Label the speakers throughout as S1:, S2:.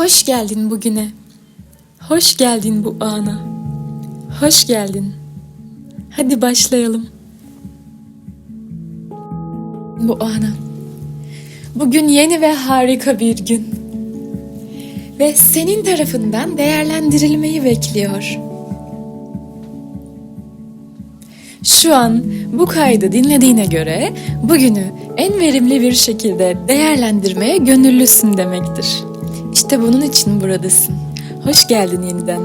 S1: Hoş geldin bugüne. Hoş geldin bu ana. Hoş geldin. Hadi başlayalım. Bu ana. Bugün yeni ve harika bir gün. Ve senin tarafından değerlendirilmeyi bekliyor. Şu an bu kaydı dinlediğine göre bugünü en verimli bir şekilde değerlendirmeye gönüllüsün demektir. İşte bunun için buradasın. Hoş geldin yeniden.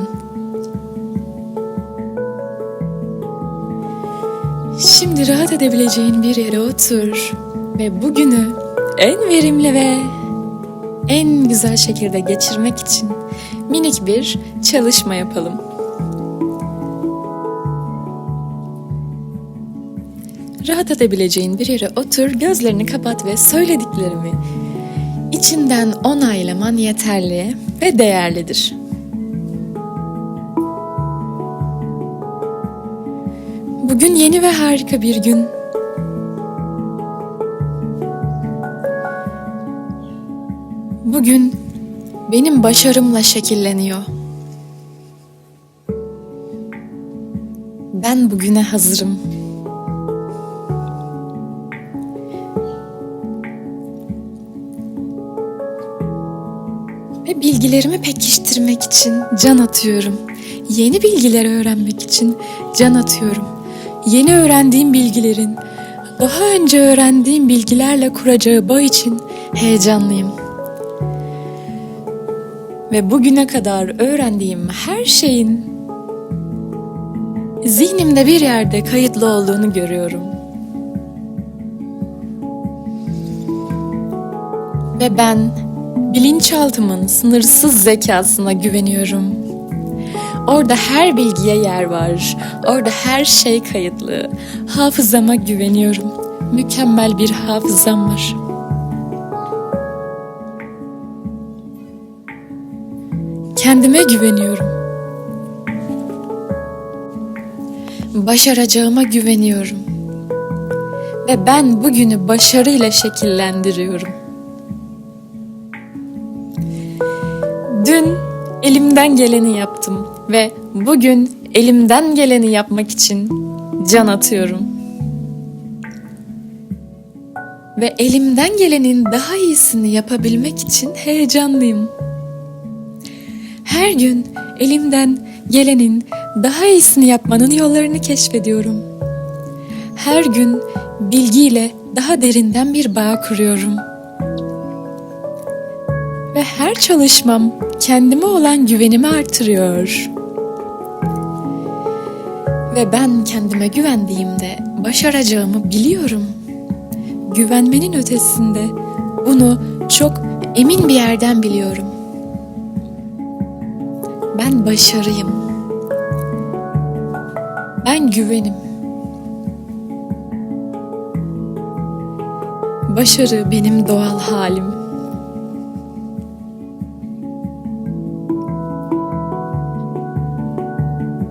S1: Şimdi rahat edebileceğin bir yere otur ve bugünü en verimli ve en güzel şekilde geçirmek için minik bir çalışma yapalım. Rahat edebileceğin bir yere otur, gözlerini kapat ve söylediklerimi içinden onaylaman yeterli ve değerlidir. Bugün yeni ve harika bir gün. Bugün benim başarımla şekilleniyor. Ben bugüne hazırım. Bilgilerimi pekiştirmek için can atıyorum. Yeni bilgiler öğrenmek için can atıyorum. Yeni öğrendiğim bilgilerin daha önce öğrendiğim bilgilerle kuracağı bağ için heyecanlıyım. Ve bugüne kadar öğrendiğim her şeyin zihnimde bir yerde kayıtlı olduğunu görüyorum. Ve ben bilinçaltımın sınırsız zekasına güveniyorum. Orada her bilgiye yer var. Orada her şey kayıtlı. Hafızama güveniyorum. Mükemmel bir hafızam var. Kendime güveniyorum. Başaracağıma güveniyorum. Ve ben bugünü başarıyla şekillendiriyorum. Dün elimden geleni yaptım ve bugün elimden geleni yapmak için can atıyorum. Ve elimden gelenin daha iyisini yapabilmek için heyecanlıyım. Her gün elimden gelenin daha iyisini yapmanın yollarını keşfediyorum. Her gün bilgiyle daha derinden bir bağ kuruyorum. Ve her çalışmam kendime olan güvenimi artırıyor. Ve ben kendime güvendiğimde başaracağımı biliyorum. Güvenmenin ötesinde bunu çok emin bir yerden biliyorum. Ben başarıyım. Ben güvenim. Başarı benim doğal halim.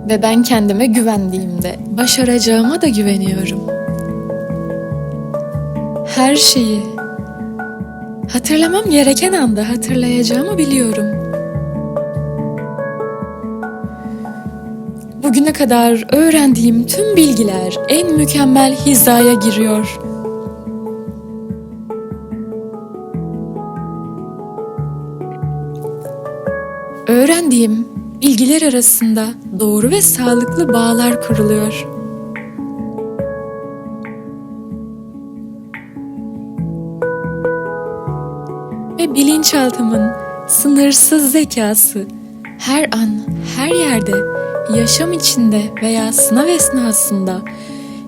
S1: Ve ben kendime güvendiğimde başaracağıma da güveniyorum. Her şeyi hatırlamam gereken anda hatırlayacağımı biliyorum. Bugüne kadar öğrendiğim tüm bilgiler en mükemmel hizaya giriyor. Öğrendiğim bilgiler arasında doğru ve sağlıklı bağlar kuruluyor. Ve bilinçaltımın sınırsız zekası her an, her yerde, yaşam içinde veya sınav esnasında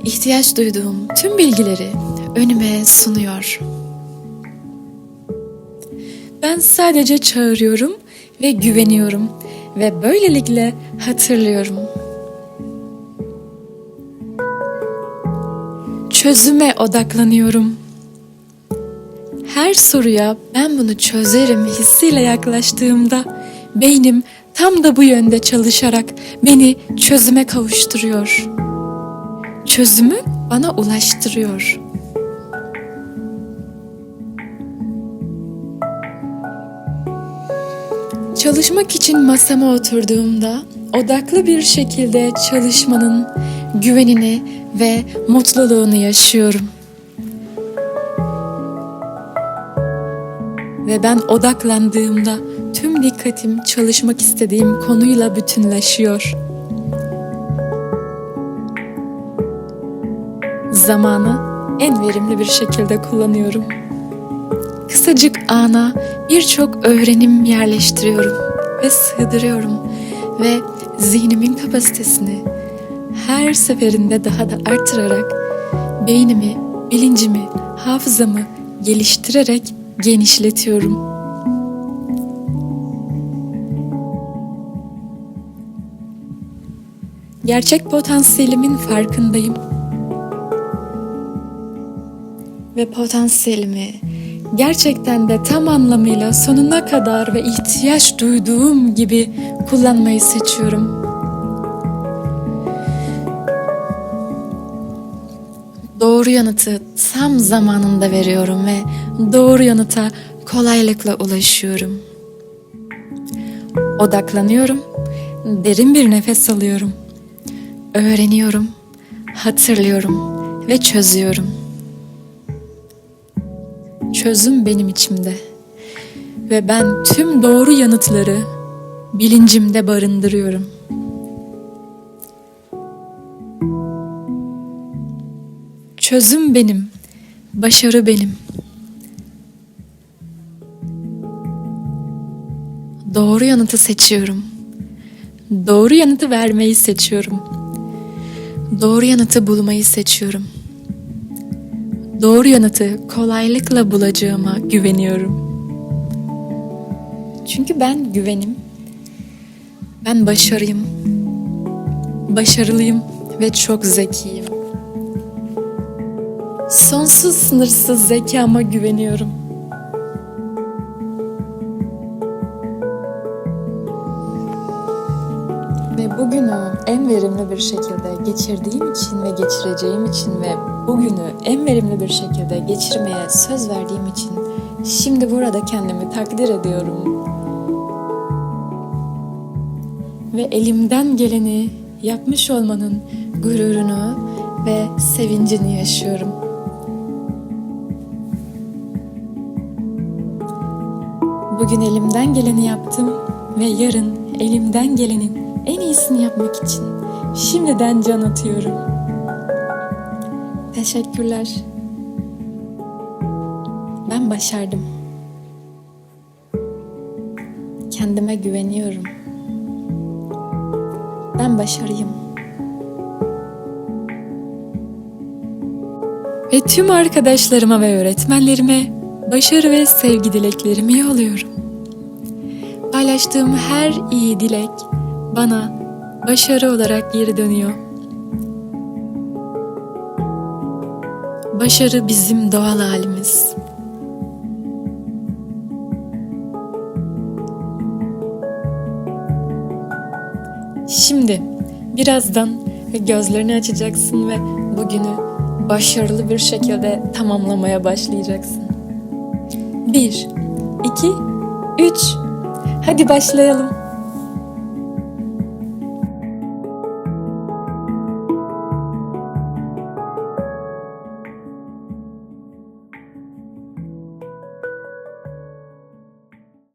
S1: ihtiyaç duyduğum tüm bilgileri önüme sunuyor. Ben sadece çağırıyorum ve güveniyorum ve böylelikle hatırlıyorum. Çözüme odaklanıyorum. Her soruya ben bunu çözerim hissiyle yaklaştığımda beynim tam da bu yönde çalışarak beni çözüme kavuşturuyor. Çözümü bana ulaştırıyor. Çalışmak için masama oturduğumda odaklı bir şekilde çalışmanın güvenini ve mutluluğunu yaşıyorum. Ve ben odaklandığımda tüm dikkatim çalışmak istediğim konuyla bütünleşiyor. Zamanı en verimli bir şekilde kullanıyorum. Kısacık ana birçok öğrenim yerleştiriyorum ve sığdırıyorum ve zihnimin kapasitesini her seferinde daha da artırarak beynimi, bilincimi, hafızamı geliştirerek genişletiyorum. Gerçek potansiyelimin farkındayım. Ve potansiyelimi gerçekten de tam anlamıyla sonuna kadar ve ihtiyaç duyduğum gibi kullanmayı seçiyorum. Doğru yanıtı tam zamanında veriyorum ve doğru yanıta kolaylıkla ulaşıyorum. Odaklanıyorum, derin bir nefes alıyorum. Öğreniyorum, hatırlıyorum ve çözüyorum. Çözüm benim içimde ve ben tüm doğru yanıtları bilincimde barındırıyorum. Çözüm benim, başarı benim. Doğru yanıtı seçiyorum. Doğru yanıtı vermeyi seçiyorum. Doğru yanıtı bulmayı seçiyorum. Doğru yanıtı kolaylıkla bulacağıma güveniyorum. Çünkü ben güvenim. Ben başarıyım. Başarılıyım ve çok zekiyim. Sonsuz sınırsız zekama güveniyorum. Ve bugünü en verimli bir şekilde geçirdiğim için ve geçireceğim için ve bugünü en verimli bir şekilde geçirmeye söz verdiğim için şimdi burada kendimi takdir ediyorum. Ve elimden geleni yapmış olmanın gururunu ve sevincini yaşıyorum. Bugün elimden geleni yaptım ve yarın elimden gelenin en iyisini yapmak için şimdiden can atıyorum. Teşekkürler. Ben başardım. Kendime güveniyorum. Ben başarıyım. Ve tüm arkadaşlarıma ve öğretmenlerime başarı ve sevgi dileklerimi yolluyorum. Paylaştığım her iyi dilek bana başarı olarak geri dönüyor. Başarı bizim doğal halimiz. Şimdi birazdan gözlerini açacaksın ve bugünü başarılı bir şekilde tamamlamaya başlayacaksın. Bir, iki, üç. Hadi başlayalım.